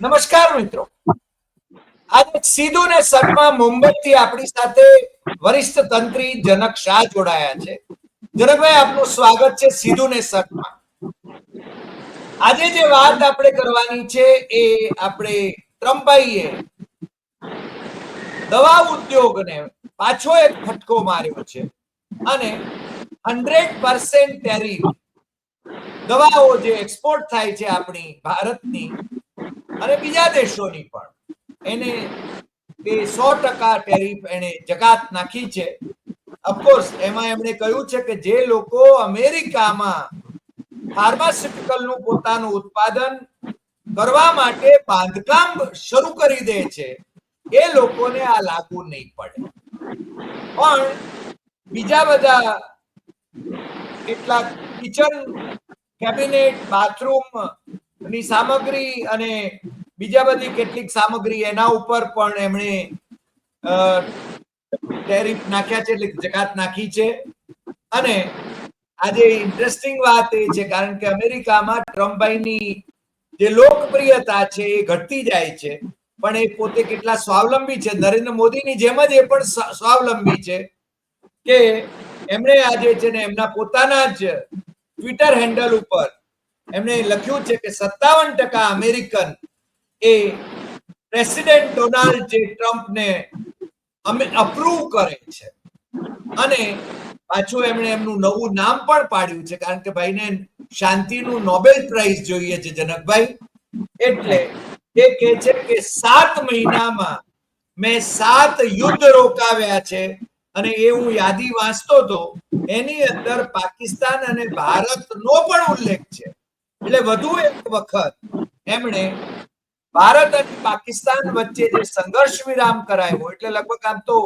નમસ્કાર મિત્રો. આજે સીધું ને સદમાં મુંબઈ થી આપણી સાથે વરિષ્ઠ તંત્રી જનક શાહ જોડાયા છે. જનકભાઈ, આપનું સ્વાગત છે સીધું ને સટમાં આજે જે વાત આપણે કરવાની છે એ આપણે ટ્રમ્પભાઈએ દવા ઉદ્યોગને પાછો એક ફટકો માર્યો છે અને હંડ્રેડ પર્સેન્ટ ટેરિફ દવાઓ જે એક્સપોર્ટ થાય છે આપણી ભારતની અને બીજા દેશોની પણ. એને બે સો ટકા ટેરિફ એને જકાત નાખી છે. અફકોર્સ એમાં એમણે કહ્યું છે કે જે લોકો અમેરિકામાં ફાર્માસ્યુટિકલનું પોતાનું ઉત્પાદન કરવા માટે બાંધકામ શરૂ કરી દે છે, એ લોકોને આ લાગુ નહીં પડે. પણ બીજા બધા કેટલાક કિચન કેબિનેટ, બાથરૂમ ની સામગ્રી અને બીજા બધી કેટલીક સામગ્રી એના ઉપર પણ એમણે ટેરિફ નાખ્યા છે, એટલે જકાત નાખી છે. અને આજે ઇન્ટરેસ્ટિંગ વાત એ છે, કારણ કે અમેરિકામાં ટ્રમ્પભાઈની જે લોકપ્રિયતા છે એ ઘટતી જાય છે. પણ એ પોતે કેટલા સ્વાવલંબી છે. નરેન્દ્ર મોદીની જેમ જ એ પણ સ્વાવલંબી છે કે એમણે આજે છે ને એમના પોતાના જ ટ્વિટર હેન્ડલ ઉપર એમણે લખ્યું છે કે સત્તાવન ટકા અમેરિકન એ પ્રેસિડેન્ટ ડોનાલ્ડ જે ટ્રમ્પને અમે અપ્રૂવ કરે છે. અને પાછું એમણે એમનું નવું નામ પણ પાડ્યું છે, કારણ કે ભાઈને શાંતિનું નોબેલ પ્રાઇઝ જોઈએ છે જનકભાઈ. એટલે એ કહે છે કે સાત મહિનામાં મેં સાત યુદ્ધ રોકાવ્યા છે અને એ હું યાદી વાંચતો હતો. એની અંદર પાકિસ્તાન અને ભારતનો પણ ઉલ્લેખ છે. એટલે વધુ એક વખત એમણે ભારત અને પાકિસ્તાન વચ્ચે જે સંઘર્ષ વિરામ કરાયો એટલે લગભગ આમ તો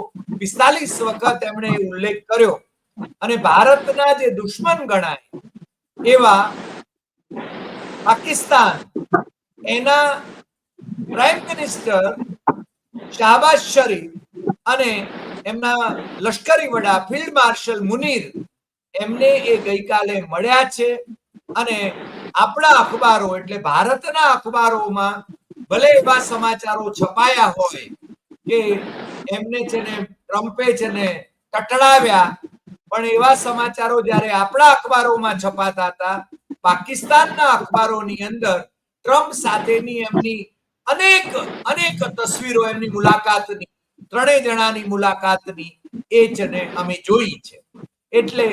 પિસ્તાલીસ વખત એમણે ઉલ્લેખ કર્યો. અને ભારતના જે દુશ્મન ગણાય એવા પાકિસ્તાન, એના પ્રાઇમ મિનિસ્ટર શાહબાઝ શરીફ અને એમના લશ્કરી વડા ફિલ્ડ માર્શલ મુનીર એમને એ ગઈકાલે મળ્યા છે અને આપણા અખબારો એટલે ભારતના અખબારોમાં ભલે એવા સમાચારો છપાયા હોય કે એમને છે ને ટ્રમ્પે છે ને ટટડાવ્યા, પણ એવા સમાચારો જ્યારે આપણા અખબારોમાં છપાતા હતા, પાકિસ્તાનના અખબારોની અંદર ટ્રમ્પ સાથેની એમની અનેક અનેક તસવીરો, એમની મુલાકાતની, ત્રણેય જણાની મુલાકાતની એ છે ને અમે જોઈ છે. એટલે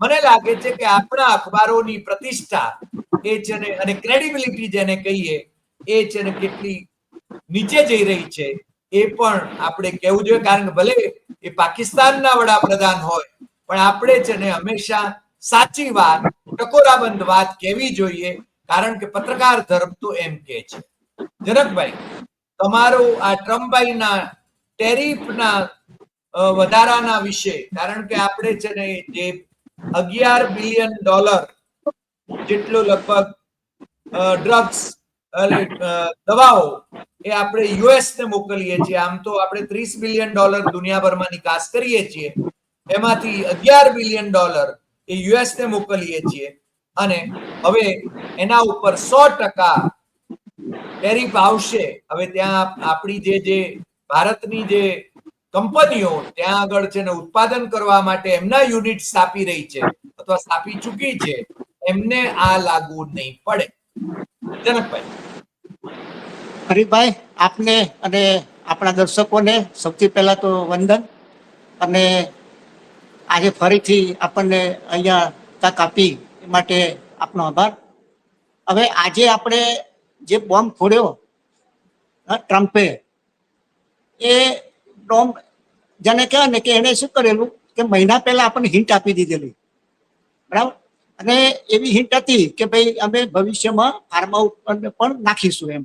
મને લાગે છે કે આપણા અખબારોની પ્રતિષ્ઠા એ છે ને અને ક્રેડિબિલિટી જેને કહીએ, એ છે ને કેટલી નીચે જઈ રહી છે, એ પણ આપણે કહેવું જોઈએ. કારણ કે ભલે એ પાકિસ્તાનના વડાપ્રધાન હોય, પણ આપણે છે ને હંમેશા સાચી વાત, ટકોરાબંધ વાત કહેવી જોઈએ. કારણ કે પત્રકાર ધર્મ તો એમ કે છે. જનકભાઈ, તમારું આ ટ્રમ્પભાઈના ટેરિફના વધારાના વિશે, કારણ કે આપણે છે ને જે અગિયાર બિલિયન ડોલર જેટલો લગભગ ડ્રગ્સ દવાઓ એ આપણે યુએસ મોકલીએ છીએ. આમ તો આપણે ત્રીસ બિલિયન ડોલર દુનિયાભરમાં નિકાસ કરીએ છીએ. એમાંથી અગિયાર બિલિયન ડોલર એ યુએસ મોકલીએ છીએ. અને હવે એના ઉપર સો ટકા ટેરિફ આવશે. હવે ત્યાં આપણી જે જે ભારતની જે કંપનીઓ ત્યાં આગળ છે ને ઉત્પાદન કરવા માટે એમના યુનિટ સ્થાપી રહી છે. અથવા સ્થાપી ચૂકી છે. એમને આ લાગુ નહીં પડે. જનકભાઈ. હરીભાઈ આપને અને આપણા દર્શકોને સૌથી પહેલા તો વંદન અને આજે ફરીથી આપણને અહીંયા તક આપી એ માટે આપનો આભાર. હવે આજે આપણે જે બોમ્બ ફોડ્યો ટ્રમ્પે, એ બોમ્બ જેને કહેવાય ને કે એણે શું કરેલું કે મહિના પહેલા આપણને હિન્ટ આપી દીધેલી. બરાબર? અને એવી હિન્ટ હતી કે ભાઈ અમે ભવિષ્યમાં ફાર્મા ઉત્પન્ન પણ નાખીશું એમ.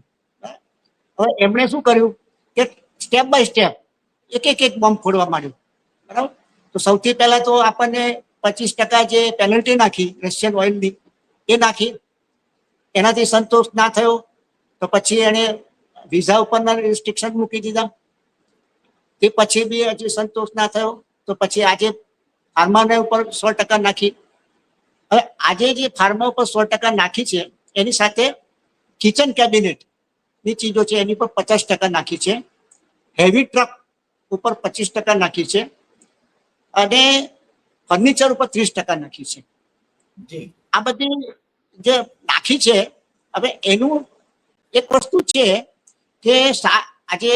હવે એમણે શું કર્યું? કે સ્ટેપ બાય સ્ટેપ એક એક એક બોમ્બ ફોડવા માંડ્યું. બરાબર? તો સૌથી પહેલા તો આપણને પચીસ ટકા જે પેનલ્ટી નાખી રશિયન ઓઇલની એ નાખી. એનાથી સંતોષ ના થયો. તો પછી એણે વિઝા ઉપરના રિસ્ટ્રિક્શન મૂકી દીધા. તે પછી બી હજી સંતોષ ના થયો. તો પછી આજે ફાર્માને ઉપર સો ટકા નાખી. હવે આજે જે ફાર્મા ઉપર સો ટકા નાખી છે એની સાથે કિચન કેબિનેટની ચીજો છે એની પર પચાસ ટકા નાખી છે. હેવી ટ્રક ઉપર પચીસ ટકા નાખી છે અને ફર્નિચર ઉપર ત્રીસ ટકા નાખી છે. જી. આ બધી જે નાખી છે હવે એનું એક વસ્તુ છે કે આજે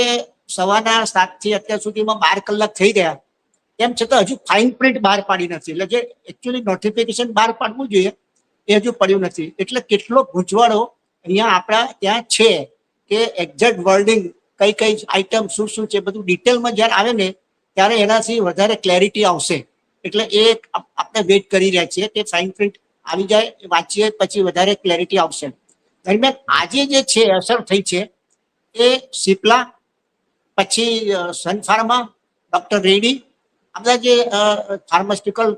સવારના સાતથી અત્યાર સુધીમાં બાર કલાક થઈ ગયા તેમ છતાં હજુ ફાઇન પ્રિન્ટ બહાર પાડી નથી. એટલે જે એકચ્યુઅલી નોટિફિકેશન બહાર પાડવું જોઈએ, એ હજુ પડ્યું નથી. એટલે કેટલો ગૂંચવાડો અહીંયા આપણા ત્યાં છે કે એક્ઝેક્ટ વર્ડિંગ કઈ કઈ આઈટમ શું શું છે બધું ડિટેલમાં જ્યારે આવે ને, ત્યારે એનાથી વધારે ક્લેરિટી આવશે. એટલે એ આપ- આપણે વેઇટ કરી રહ્યા છીએ કે ફાઇન પ્રિન્ટ આવી જાય, વાંચીએ, પછી વધારે ક્લેરિટી આવશે. દરમિયાન આજે જે છે, અસર થઈ છે, એ સિપ્લા પછી સન ફાર્મા ડોક્ટર રેડ્ડી આ બધા જે ફાર્માસ્યુટિકલ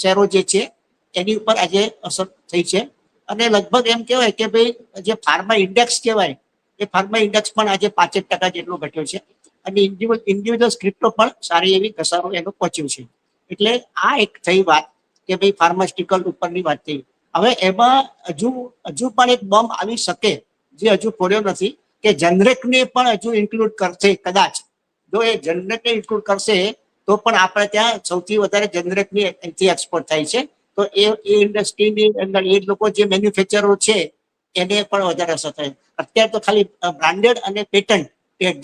શેરો જે છે, એની ઉપર આજે અસર થઈ છે. અને લગભગ એમ કહેવાય કે ભાઈ, જે ફાર્મા ઇન્ડેક્સ કહેવાય, એ ફાર્મા ઇન્ડેક્સ પણ આજે પાંચેક ટકા જેટલો ઘટ્યો છે. અને ઇન્ડિવિજ્યુઅલ સ્ક્રિપ્ટો પણ સારી એવી ઘસારો એનો પહોંચ્યો છે. એટલે આ એક થઈ વાત કે ભાઈ ફાર્માસ્યુટિકલ ઉપરની વાત થઈ. હવે એમાં હજુ હજુ પણ એક બમ આવી શકે, જે હજુ પડ્યો નથી, કે જનરેકને પણ હજુ ઇન્ક્લુડ કરશે કદાચ. જો એ જનરેકને ઇન્ક્લુડ કરશે તો પણ આપણે ત્યાં સૌથી વધારે જનરેટની અહીંથી એક્સપોર્ટ થાય છે. તો એ એ ઇન્ડસ્ટ્રીની અંદર એ લોકો જે મેન્યુફેક્ચરો છે, એને પણ વધારે અસર થાય. અત્યારે તો ખાલી બ્રાન્ડેડ અને પેટન્ટ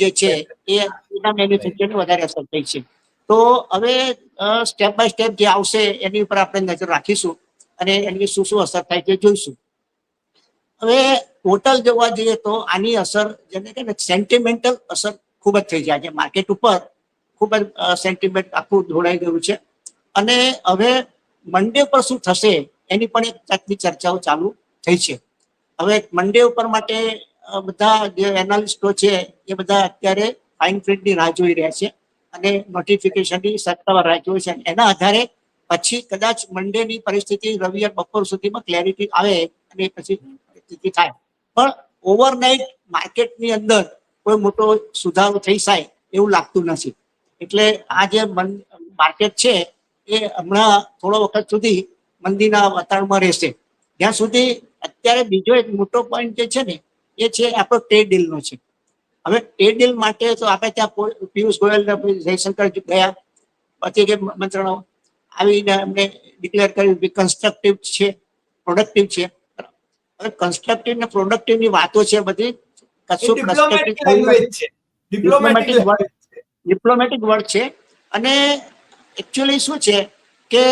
જે છે, એ એના મેન્યુફેક્ચરને વધારે અસર થઈ છે. તો હવે સ્ટેપ બાય સ્ટેપ જે આવશે, એની ઉપર આપણે નજર રાખીશું અને એની શું શું અસર થાય છે જોઈશું. હવે ટોટલ જોવા જઈએ તો આની અસર, જેને કે સેન્ટિમેન્ટલ અસર ખૂબ જ થઈ જાય છે. માર્કેટ ઉપર ખૂબ જ સેન્ટિમેન્ટ આખું જોડાઈ ગયું છે. અને હવે મંડે પર શું થશે એની પણ એક જાતની ચર્ચાઓ ચાલુ થઈ છે. હવે મંડે ઉપર માટે બધા જે એનાલિસ્ટો છે એ બધા અત્યારે ફાઇન પ્રિન્ટની રાહ જોઈ રહ્યા છે અને નોટિફિકેશનની સત્તાવાર રાહ જોઈ છે. એના આધારે પછી કદાચ મંડેની પરિસ્થિતિ રવિવાર બપોર સુધીમાં ક્લેરિટી આવે અને પછી પરિસ્થિતિ થાય. પણ ઓવરનાઇટ માર્કેટની અંદર કોઈ મોટો સુધારો થઈ જાય એવું લાગતું નથી. એટલે આ જે માર્કેટ છે એ હમણાં થોડો વખત સુધી મંદીના વાતાવરણમાં રહેશે. જ્યાં સુધી અત્યારે બીજો એક મોટો પોઈન્ટ જે છે ને એ છે આપણો ટ્રેડ ડીલનો છે. હવે ટ્રેડ ડીલ માટે તો આપણે ત્યાં પિયુષ ગોયલ જયશંકર ગયા પછી કે મંત્રણો આવીને એમને ડિક્લેર કર્યું કે કન્સ્ટ્રક્ટિવ છે પ્રોડક્ટિવ છે. હવે કન્સ્ટ્રક્ટિવ ને પ્રોડક્ટિવની વાતો છે બધી કશું કન્સ્ટ્રક્ટિવ ડિપ્લોમેટિક ડિપ્લોમેટિક વર્ડ છે. અને એકચ્યુઅલી શું છે કે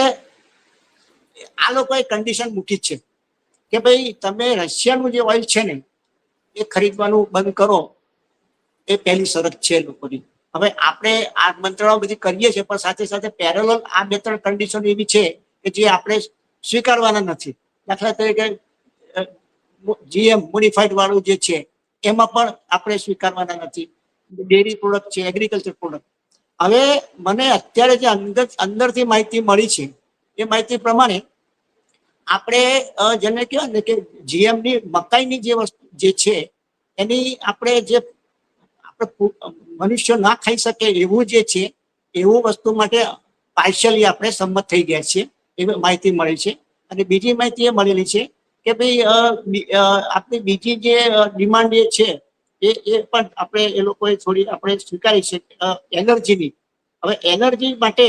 આ લોકોએ કન્ડિશન મૂકી છે કે ભાઈ તમે રશિયાનું જે ઓઇલ છે ને, એ ખરીદવાનું બંધ કરો. એ પહેલી શરત છે લોકોની. હવે આપણે આ મંત્રણાઓ બધી કરીએ છીએ, પણ સાથે સાથે પેરેલલ આ બે ત્રણ કન્ડિશન એવી છે કે જે આપણે સ્વીકારવાના નથી. દાખલા તરીકે જીએમ મોડિફાઈડ વાળું જે છે, એમાં પણ આપણે સ્વીકારવાના નથી. ડેરી પ્રોડક્ટ છે એગ્રીકલ્ચર પ્રોડક્ટ હવે મને અત્યારે જે અંદર, અંદરથી માહિતી મળી છે, એ માહિતી પ્રમાણે આપણે જેને કહેવાય ને કે જીએમની મકાઈની જે વસ્તુ, જે છે, એની આપણે જે, આપણે મનુષ્ય ના ખાઈ શકે એવું જે છે, એવું વસ્તુ માટે પાર્શિયલી આપણે સંમત થઈ ગયા છીએ, એવી માહિતી મળી છે. અને બીજી માહિતી એ મળેલી છે કે ભાઈ આપણી બીજી જે ડિમાન્ડ એ છે એ એ પણ આપણે એ લોકોએ થોડી આપણે સ્વીકારી છે એનર્જીની. હવે એનર્જી માટે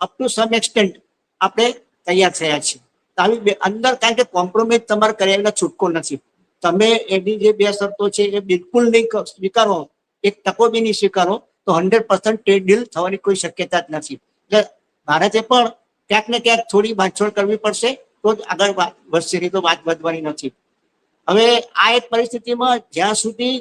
અપ ટુ સમ એક્સટેન્ટ આપણે તૈયાર થયા છીએ. આવી અંદર કારણ કે કોમ્પ્રોમાઇઝ તમારે કર્યા છૂટકો નથી. તમે એની જે બે શરતો છે એ બિલકુલ નહીં સ્વીકારો. એક તકો બી નહીં સ્વીકારો, તો હંડ્રેડ પર્સન્ટ ટ્રેડ ડીલ થવાની કોઈ શક્યતા જ નથી. એટલે ભારતે પણ ક્યાંક ને ક્યાંક થોડી બાંધછોડ કરવી પડશે, તો જ આગળ વધશે નહીં તો વાત વધવાની નથી. હવે આ એક પરિસ્થિતિમાં જ્યાં સુધી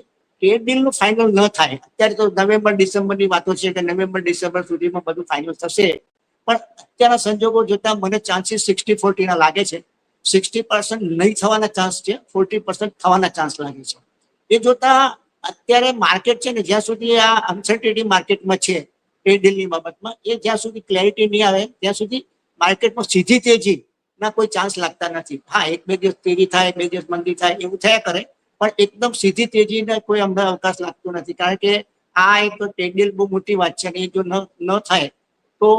ટ્રેડ બિલનું ફાઇનલ ન થાય. અત્યારે તો નવેમ્બર, ડિસેમ્બરની વાતો છે કે નવેમ્બર, ડિસેમ્બર સુધીમાં બધું ફાઇનલ થશે. પણ અત્યારના સંજોગો જોતા મને ચાન્સીસ સિક્સટી ફોર્ટીના લાગે છે. સિક્સટી પર્સન્ટ નહીં થવાના ચાન્સ છે ફોર્ટી પર્સન્ટ થવાના ચાન્સ લાગે છે. એ જોતા અત્યારે માર્કેટ છે ને, જ્યાં સુધી આ અનસર્ટિટી માર્કેટમાં છે, એ ડીલની બાબતમાં, એ જ્યાં સુધી ક્લેરિટી નહીં આવે, ત્યાં સુધી માર્કેટમાં સીધી તેજી ના કોઈ ચાન્સ લાગતા નથી. હા, એક બે દિવસ તેજી થાય બે દિવસ મંદી થાય, એવું થયા કરે. પણ એકદમ સીધી તેજીને કોઈ અમને અવકાશ લાગતો નથી. કારણ કે આ એક ટ્રેડ બહુ મોટી વાત છે એ જો ન ન થાય, તો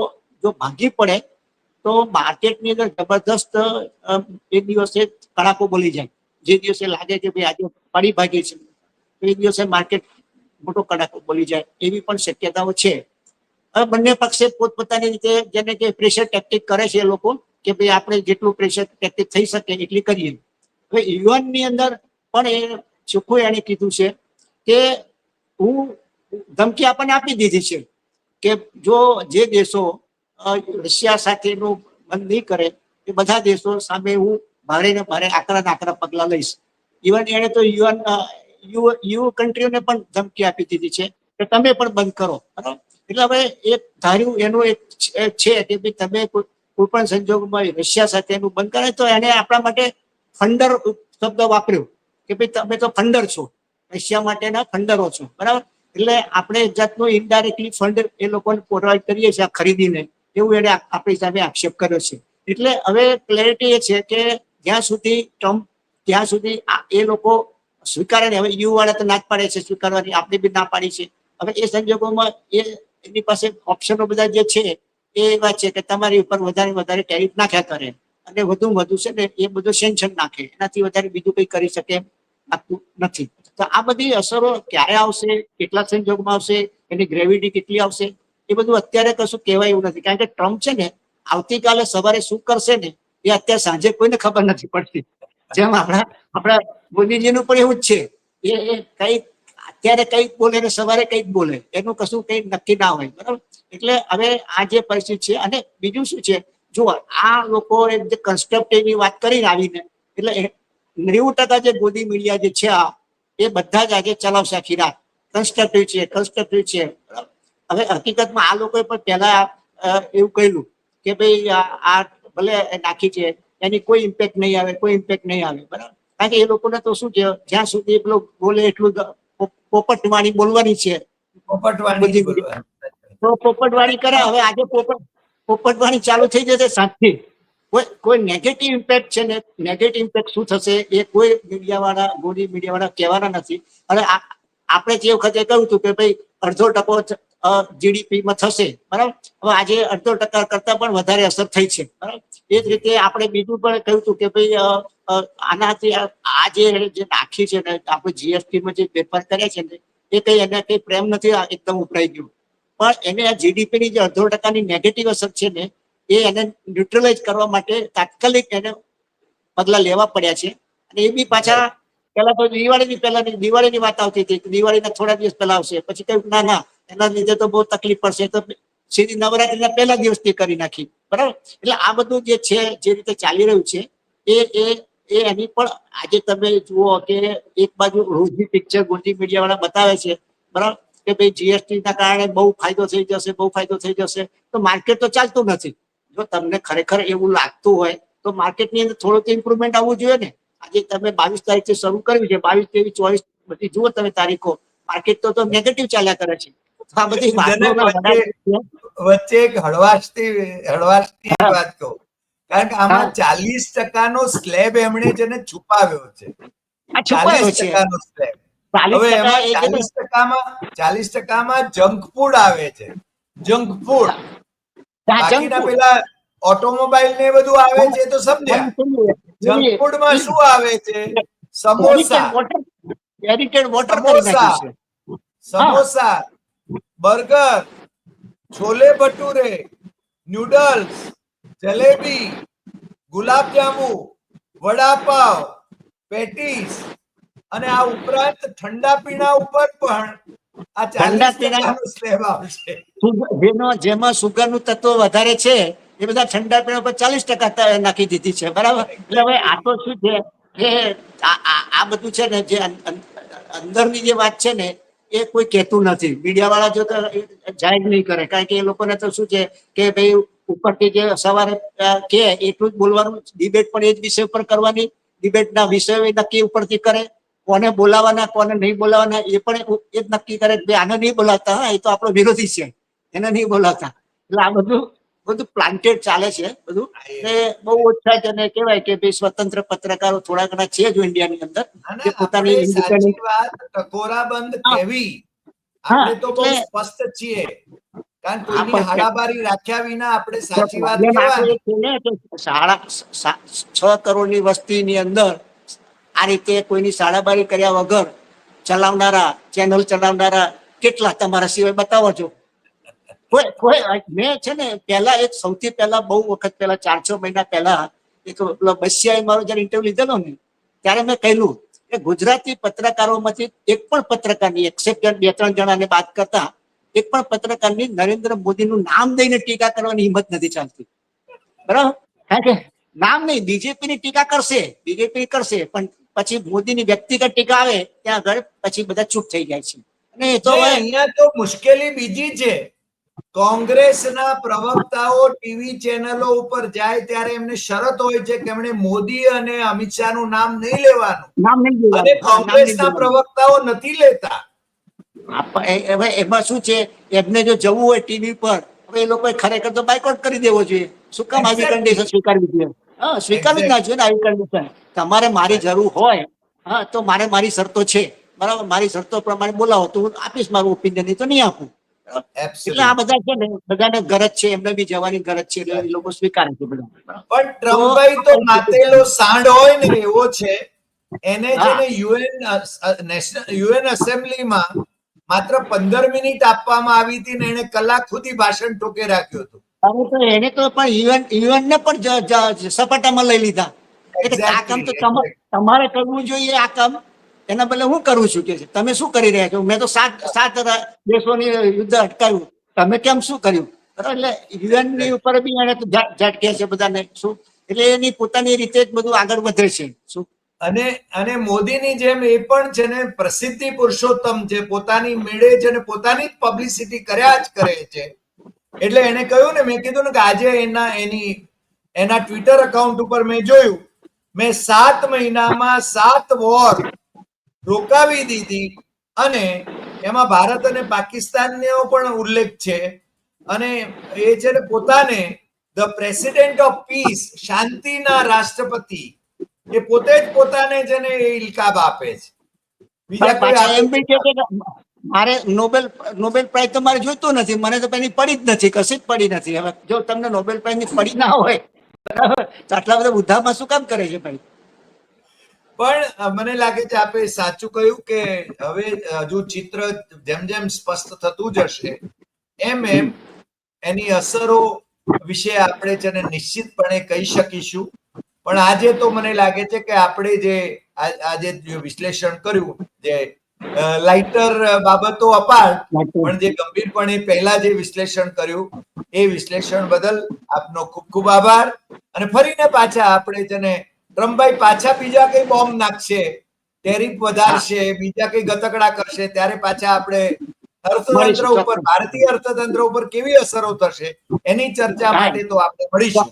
જો ભાંગી પડે, તો માર્કેટની અંદર જબરદસ્ત એ દિવસે કડાકો બોલી જાય. જે દિવસે લાગે કે ભાઈ આજે પડી ભાગી છે, તો એ દિવસે માર્કેટ મોટો કડાકો બોલી જાય એવી પણ શક્યતાઓ છે. હવે બંને પક્ષે પોતપોતાની રીતે જેને કે પ્રેશર ટેક્ટિક કરે છે એ લોકો, કે ભાઈ આપણે જેટલું પ્રેશર ટેક્ટિક થઈ શકે એટલી કરીએ. હવે યુવાનની અંદર પણ એ ચોખ્ખું એણે કીધું છે કે હું ધમકી આપણને આપી દીધી છે કે જો જે દેશો રશિયા સાથેનું બંધ નહીં કરે, એ બધા દેશો સામે હું ભારે ને ભારે આકરા આકરા પગલા લઈશ. ઇવન એણે તો યુએન યુ યુ કન્ટ્રીઓને પણ ધમકી આપી દીધી છે કે તમે પણ બંધ કરો. બરાબર? એટલે હવે એક ધાર્યું એનું એક છે- કે ભાઈ તમે કોઈ પણ સંજોગોમાં રશિયા સાથેનું બંધ કરે તો એને આપણા માટે ફંડર શબ્દ વાપર્યો. કે ભાઈ તમે તો ફંડર છો. રશિયા માટેના ફંડરો છો. બરાબર? એટલે આપણે એક જાતનું ઇનડાયરેક્ટલી ફંડ એ લોકોને પ્રોવાઈડ કરીએ છીએ ખરીદીને. એવું એને આપણી સામે આક્ષેપ કર્યો છે. એટલે હવે ક્લેરિટી એ છે કે જ્યાં સુધી ટ્રમ્પ ત્યાં સુધી એ લોકો સ્વીકારે ને હવે યુ વાળા તો ના જ પાડે છે સ્વીકારવાની. આપણે બી ના પાડી છે. હવે એ સંજોગોમાં એ એની પાસે ઓપ્શનો બધા જે છે એ એવા છે કે તમારી ઉપર વધારે વધારે ટેરિફ નાખ્યા કરે. અને વધુ વધુ છે ને એ બધું સેન્શન નાખે. એનાથી વધારે બીજું કંઈ કરી શકે એમ લાગતું નથી. તો આ બધી અસરો ક્યારે આવશે, કેટલા સંજોગમાં આવશે, એની ગ્રેવિટી કેટલી આવશે, એ બધું અત્યારે કશું કહેવાય એવું નથી. કારણ કે ટ્રમ્પ છે ને, આવતીકાલે સવારે શું કરશે ને, એ અત્યારે સાંજે કોઈને ખબર નથી પડતી. જેમ આપણા આપણા મોદીજીનું પણ એવું જ છે. એ કઈ અત્યારે કંઈક બોલે ને સવારે કંઈક બોલે, એનું કશું કઈ નક્કી ના હોય. બરાબર? એટલે હવે આ જે પરિસ્થિતિ છે, અને બીજું શું છે? જુઓ, આ લોકો જે કન્સ્ટ્રક્ટિવની વાત કરીને આવીને, એટલે નેવું ટકા જે ગોદી મીડિયા જે છે આ એ બધા જ આજે ચલાવશે આખી રાત કન્સ્ટ્રક્ટિવ છે કન્સ્ટ્રક્ટિવ છે. હવે હકીકતમાં આ લોકોએ પણ પહેલા એવું કહ્યું કે ભાઈ આ ભલે નાખી છે એની કોઈ ઇમ્પેક્ટ નહીં આવે કોઈ ઇમ્પેક્ટ નહીં આવે બરાબર? કારણ કે એ લોકોને તો શું છે જ્યાં સુધી એટલું બોલે એટલું પોપટવાણી પોપટ વાણી બોલવાની છે. પોપટવાણી બધી બોલવાનું. તો પોપટવાણી કરે હવે આજે પોપટ પોપટવાણી ચાલુ થઈ જશે સાંજથી. કોઈ કોઈ નેગેટિવ ઇમ્પેક્ટ છે ને નેગેટિવ ઇમ્પેક્ટ શું થશે એ કોઈ મીડિયા વાળા મીડિયાવાળા મીડિયા વાળા કહેવાના નથી. અને આપણે જે વખતે કહ્યું હતું કે ભાઈ અડધો ટકો જીડીપીમાં થશે, બરાબર? હવે આજે અડધો ટકા કરતા પણ વધારે અસર થઈ છે, બરાબર? એ જ રીતે આપણે બીજું પણ કહ્યું હતું કે ભાઈ આનાથી આ જે નાખી છે ને, આપણે જીએસટીમાં જે ફેરફાર કર્યા છે ને, એ કઈ એને કઈ પ્રેમ નથી એકદમ ઉપરાઈ ગયું. પણ એને આ જીડીપીની જે અડધો ટકાની નેગેટિવ અસર છે ને એ એને ન્યુટ્રલાઇઝ કરવા માટે તાત્કાલિક એને પગલા લેવા પડ્યા છે. અને એ બી પાછા પેલા તો દિવાળીની પહેલા દિવાળીની વાત આવતી હતી દિવાળીના થોડા દિવસ પહેલા આવશે. પછી કહ્યું, ના ના, એના લીધે તો બહુ તકલીફ પડશે. તો સીધી નવરાત્રીના પહેલા દિવસથી કરી નાખી. બરાબર? એટલે આ બધું જે છે, જે રીતે ચાલી રહ્યું છે, એ એ એ એની પણ આજે તમે જુઓ કે એક બાજુ રોજની પિક્ચર ગુંજી મીડિયા વાળા બતાવે છે, બરાબર? કે ભાઈ જીએસટી ના કારણે બહુ ફાયદો થઈ જશે, બહુ ફાયદો થઈ જશે. તો માર્કેટ તો ચાલતું નથી. જો તમને ખરેખર એવું લાગતું હોય તો માર્કેટની અંદર થોડો તો ઇમ્પ્રુવમેન્ટ આવવું જોઈએ ને. આજે તમે બાવીસ તારીખથી શરૂ કર્યું છે બાવીસ તેવી ચોવીસ બધી જુઓ તમે તારીખો. માર્કેટ તો નેગેટિવ ચાલ્યા કરે છે. આ બધી વચ્ચે- એક હળવાશથી હળવાશની વાત કહું. કારણ કે આમાં ચાલીસ ચાલીસ ટકાનો સ્લેબ એમણે જેને છુપાવ્યો છે. ચાલીસ ટકાનો સ્લેબ. ચાલીસ હવે ટકા એમાં એ છે ને, ચાલીસ ટકામાં ચાલીસ ટકામાં જંક ફૂડ આવે છે. Junk food. બાકીના પેલા ઓટોમોબાઈલ ને બધું આવે છે તો સમજ્યા. જંક ફૂડમાં શું આવે છે? Samosa. Burger. Chole bhature. Noodles jalebi. Gulab jamun vada pav. Patties. અને આ ઉપરાંત ઠંડા પીણા ઉપર પણ ઠંડા પીણા- જેમાં સુગરનું તત્વ વધારે છે એ બધા ઠંડા પીણા પર ચાલીસ ટકા નાખી દીધી છે બરાબર? એટલે હવે આ તો શું છે કે આ બધું છે ને જે અંદરની જે વાત છે ને એ કોઈ કહેતું નથી. મીડિયા વાળા જો તો જાહેર નહીં કરે કારણ કે એ લોકોને તો શું છે કે ભાઈ ઉપરથી જે સવારે કે એટલું જ બોલવાનું ડિબેટ પણ એ જ વિષય પર કરવાની ડિબેટના વિષયો નક્કી ઉપરથી કરે. કોને બોલાવાના કોને નહીં બોલાવાના એ પણ એ જ નક્કી કરે કે આને નહીં બોલાવતા હા, એ તો આપણો વિરોધી છે એને નહીં બોલાવતા. એટલે આ બધું બધું પ્લાન્ટેડ ચાલે છે બધું. એ. બહુ ઓછા જેને કહેવાય કે ભાઈ સ્વતંત્ર પત્રકારો થોડા ઘણા છે જ ઇન્ડિયાની અંદર જે પોતાની ટકોરાબંધ. કહેવી આપણે તો બહુ સ્પષ્ટ છીએ. કારણ કોઈની હાડાબારી રાખ્યા વિના આપણે સાચી વાત કહેવાની. છ કરોડની વસ્તીની અંદર આ રીતે કોઈની સાડાબારી કર્યા વગર ચલાવનારા ચેનલ ચલાવનારા કેટલા તમારા સિવાય બતાવો છો કોઈ કોઈ મેં છે ને પહેલા એક સૌથી પહેલા બહુ વખત પહેલા ચાર છ મહિના પહેલા એક બસિયાએ મારો જયારે ઇન્ટરવ્યુ લીધેલો ને ત્યારે મેં કહેલું કે ગુજરાતી પત્રકારોમાંથી એક પણ પત્રકારની એક્સેપ્ટ બે ત્રણ જણાને બાદ કરતા એક પણ પત્રકારની નરેન્દ્ર મોદીનું નામ દઈને ટીકા કરવાની હિંમત નથી ચાલતી. બરાબર? કારણ કે નામ નહીં બીજેપી ની ટીકા કરશે બીજેપી કરશે પણ પછી મોદીની વ્યક્તિગત ટીકા આવે ત્યાં આગળ પછી બધા ચૂપ થઈ જાય છે. અને એ તો અહીંયા તો મુશ્કેલી બીજી છે. કોંગ્રેસના પ્રવક્તાઓ ટીવી ચેનલો ઉપર જાય ત્યારે એમને શરત હોય છે કે એમણે મોદી અને અમિત શાહનું નામ નહીં લેવાનું. નામ નહીં અને લેવાનું. નહીં કોંગ્રેસના. પ્રવક્તાઓ નથી લેતા. હવે એમાં શું છે? એમને જો જવું હોય ટીવી પર હવે એ લોકોએ ખરેખર તો બાયકોટ કરી દેવો જોઈએ. શું કામ આવી. કન્ડિશન સ્વીકારવી જોઈએ. હા સ્વીકારવી જ ના જોઈએ આવી કન્ડિશન તમારે મારી જરૂર હોય હા તો મારે મારી શરતો છે. બરાબર? મારી શરતો પ્રમાણે બોલાવો. તો હું આપીશ મારું ઓપિનિયન નહીં તો નહીં આપું. એટલે આ બધા છે ને બધાને ગરજ છે એમને બી જવાની ગરજ છે એટલે એ લોકો સ્વીકારે છે બધા. પણ ટ્રમ્પભાઈ તો માતેલો સાંડ હોય ને એવો છે એને જેને યુએન નેશનલ યુએન એસેમ્બલીમાં માત્ર પંદર મિનિટ આપવામાં આવી હતી ને એને કલાક સુધી ભાષણ ટોકે રાખ્યું હતું. અરે તો એને તો પણ યુએન યુએન ને પણ સપાટામાં લઈ લીધા. આ કામ તો તમારે કરવું જોઈએ આ કામ. એના બદલે હું કરું છું કે તમે શું કરી રહ્યા છો? મેં તો સાત સાત દેશોની યુદ્ધ અટકાવ્યું. તમે કેમ શું કર્યું? બરાબર એટલે યુએનની ઉપર બી એને ઝટકે છે બધાને શું? એટલે એની પોતાની રીતે જ બધું આગળ વધે છે શું? અને અને મોદીની જેમ એ પણ છે ને પ્રસિદ્ધિ પુરુષોત્તમ છે પોતાની મેળે છે ને પોતાની જ પબ્લિસિટી કર્યા જ કરે છે. એટલે એને કહ્યું ને મેં કીધું ને કે આજે એના એની એના ટ્વિટર અકાઉન્ટ ઉપર મેં જોયું. મેં સાત મહિનામાં સાત વોર રોકાવી દીધી અને એમાં ભારત અને પાકિસ્તાનનો પણ ઉલ્લેખ છે. અને એ છે ને પોતાને ધ પ્રેસિડેન્ટ ઓફ પીસ શાંતિના રાષ્ટ્રપતિ એ પોતે જ પોતાને છે ને એ ઇલકાબ આપે છે. બીજા કોઈ એમ બી કે મારે નોબેલ નોબેલ પ્રાઇઝ તો મારે જોઈતું નથી મને તો એની પડી જ નથી કશી જ પડી નથી. હવે જો તમને નોબેલ પ્રાઇઝની પડી ના હોય આટલા બધા બુદ્ધામાં શું કામ કરે છે ભાઈ? પણ મને લાગે છે આપે સાચું કહ્યું કે હવે હજુ ચિત્ર જેમ જેમ સ્પષ્ટ થતું જશે, એમ એમ એની અસરો વિશે આપણે છે ને નિશ્ચિતપણે કહી શકીશું. પણ આજે તો મને લાગે છે કે આપણે જે આજે વિશ્લેષણ કર્યું, જે લાઇટર બાબતો અપાર પણ જે ગંભીરપણે પહેલા જે વિશ્લેષણ કર્યું એ વિશ્લેષણ બદલ આપનો ખૂબ ખૂબ આભાર. અને ફરીને પાછા આપણે જેને ટ્રમ્પભાઈ પાછા બીજા કઈ બોમ્બ નાખશે ટેરિફ વધારશે બીજા કઈ ગતકડા કરશે ત્યારે પાછા આપણે અર્થતંત્ર ઉપર ભારતીય અર્થતંત્ર ઉપર કેવી અસરો થશે એની ચર્ચા માટે તો આપણે મળીશું.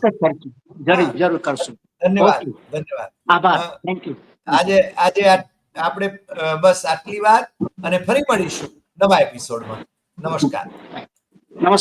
જરૂર જરૂર કરશું. ધન્યવાદ ધન્યવાદ. આભાર. થેન્ક યુ આજે આજે આ- આપણે બસ આટલી વાત અને ફરી મળીશું નવા એપિસોડમાં નમસ્કાર. નમસ્કાર.